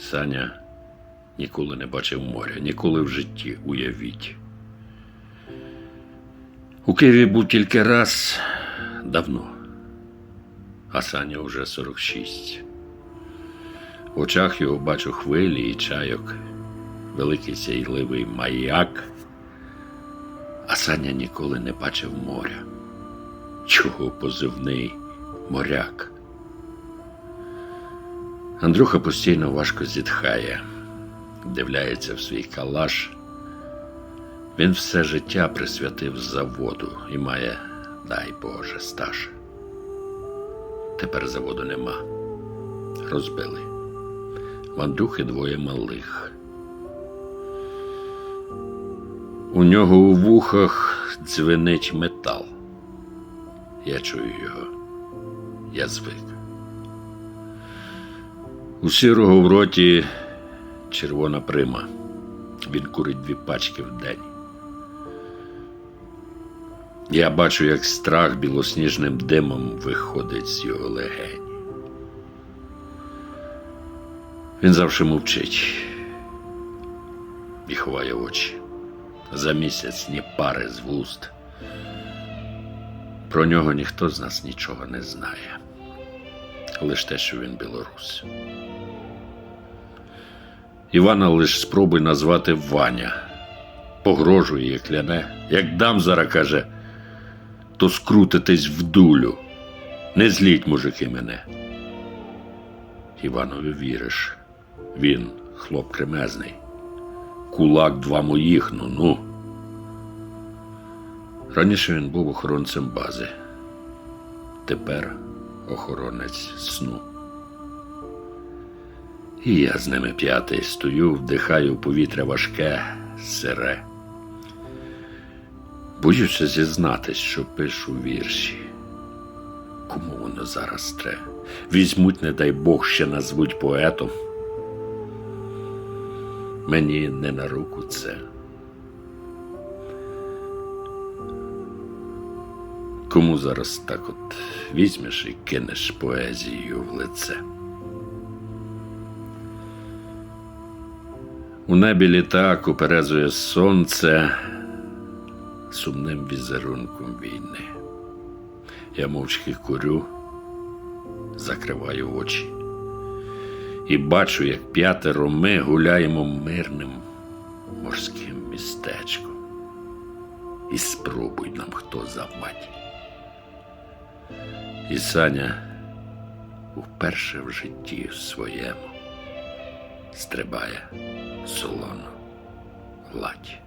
Саня ніколи не бачив моря, ніколи в житті, уявіть. У Києві був тільки раз давно, а Саня вже 46. В очах його бачу хвилі і чайок, великий сяйливий маяк, а Саня ніколи не бачив моря. Чого позивний моряк? Андрюха постійно важко зітхає, дивляється в свій калаш. Він все життя присвятив заводу і має, дай Боже, стаж. Тепер заводу нема. Розбили. В Андрюхи двоє малих. У нього у вухах дзвенить метал. Я чую його. Я звик. У сірого в роті червона прима. Він курить дві пачки в день. Я бачу, як страх білосніжним димом виходить з його легень. Він завжди мовчить і ховає очі. За місяць ні пари з вуст. Про нього ніхто з нас нічого не знає. Лише те, що він білорус. Івана лиш спробуй назвати Ваня. Погрожує і кляне. Як дам зараз каже, то скрутитесь в дулю. Не зліть, мужики, мене. Іванові віриш. Він хлоп кремезний. Кулак два моїх, ну ну. Раніше він був охоронцем бази. Тепер охоронець сну. І я з ними п'ятий стою, вдихаю повітря важке, сире. Боюся зізнатись, що пишу вірші. Кому воно зараз тре? Візьмуть, не дай Бог, ще назвуть поетом. Мені не на руку це. Кому зараз так от візьмеш і кинеш поезію в лице? У небі літак уперезує сонце сумним візерунком війни. Я мовчки курю, закриваю очі і бачу, як п'ятеро ми гуляємо мирним морським містечком. І спробуй нам хто завадь. І Саня вперше в житті своєму стрибає солону гладь.